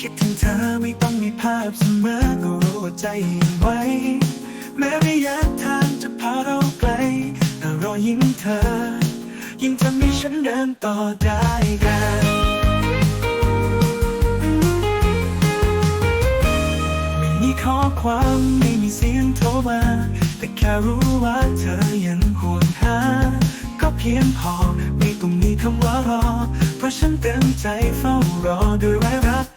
คิดถึงเธอไม่ต้องมีภาพเสมอก็รู้ว่าใจยังไว้ แม้ระยะทางจะพาเราไกล แต่รอยยิ้มเธอ ยิ่งทำให้ฉันเดินต่อได้กันไม่มีข้อความไม่มีเสียงโทรมา แต่แค่รู้ว่าเธอยังห่วงหา ก็เพียงพอไม่ต้องมีคำว่ารอ เพราะฉันเต็มใจเฝ้ารอด้วยแววรัก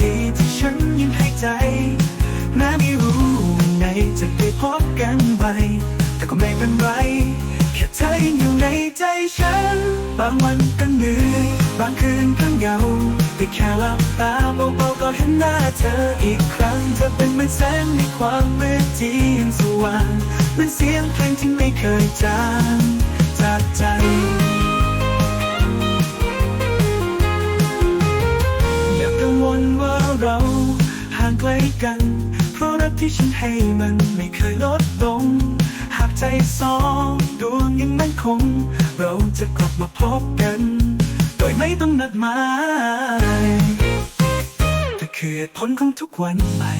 ทีที่ฉันยังให้ใจแม้ไม่รู้ไงจะได้พบกันไหมแต่ก็ไม่เป็นไร แค่เธอยังอยู่ในใจฉัน บางวันก็เหนื่อย บางคืนก็เหงาแต่แค่หลับตาเบาๆก็เห็นหน้าเธออีกครั้ง เธอเป็นเหมือนแสงในความมืดที่ยังสว่างเหมือนเสียงเพลงที่ไม่เคยจางจากใจ กัน เพราะรักที่ฉันให้มันไม่เคยลดลง หากใจสองดวงยังมั่นคง เราจะกลับมาพบกัน โดยไม่ต้องนัดหมายแต่คือผลของทุกวันใหม่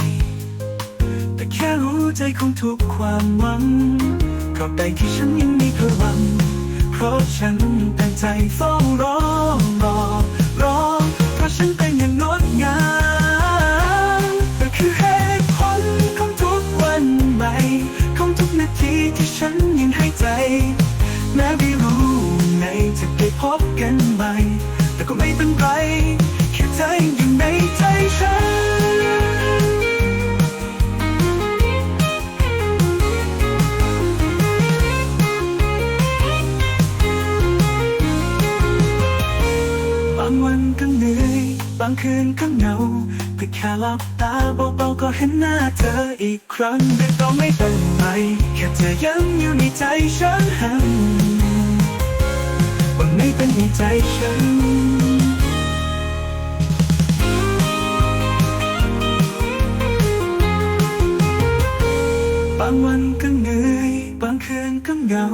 แต่แค่รู้ใจของทุกความหวังก็ได้ที่ฉันยังมีพลังเพราะฉันตั้งใจเฝ้ารอรอ ของทุกนาทีที่ฉันยังให้ใจ แม้ไม่รู้ไงจะได้พบกันใหม่ แต่ก็ไม่เป็นไรแค่เธอยังางคืนก็เหงาแต่แค่หลับตาเบาๆก็เห็นหน้าเธออีกครั้งแต่ก็ไม่เป็นไรแค่เธอยังอยู่ในใจฉันว่าไม่เป็นในใจฉันบางวันก็เหนื่อยบางคืนก็เหงา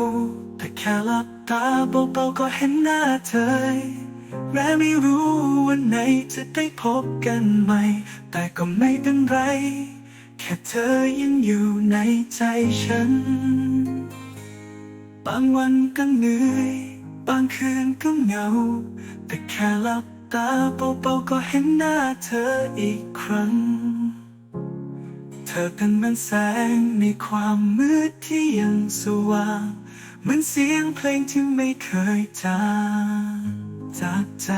แต่แค่หลับตาเบาๆก็เห็นหน้าเธอ แม้ไม่รู้วันไหนจะได้พบกันใหม่ แต่ก็ไม่เป็นไร แค่เธอยังอยู่ในใจฉัน บางวันก็เหนื่อย บางคืนก็เหงา แต่แค่หลับตาเบาๆก็เห็นหน้าเธออีกครั้ง เธอเป็นเหมือนแสงในความมืดที่ยังสว่าง เหมือนเสียงเพลงที่ไม่เคยจาง จากใจ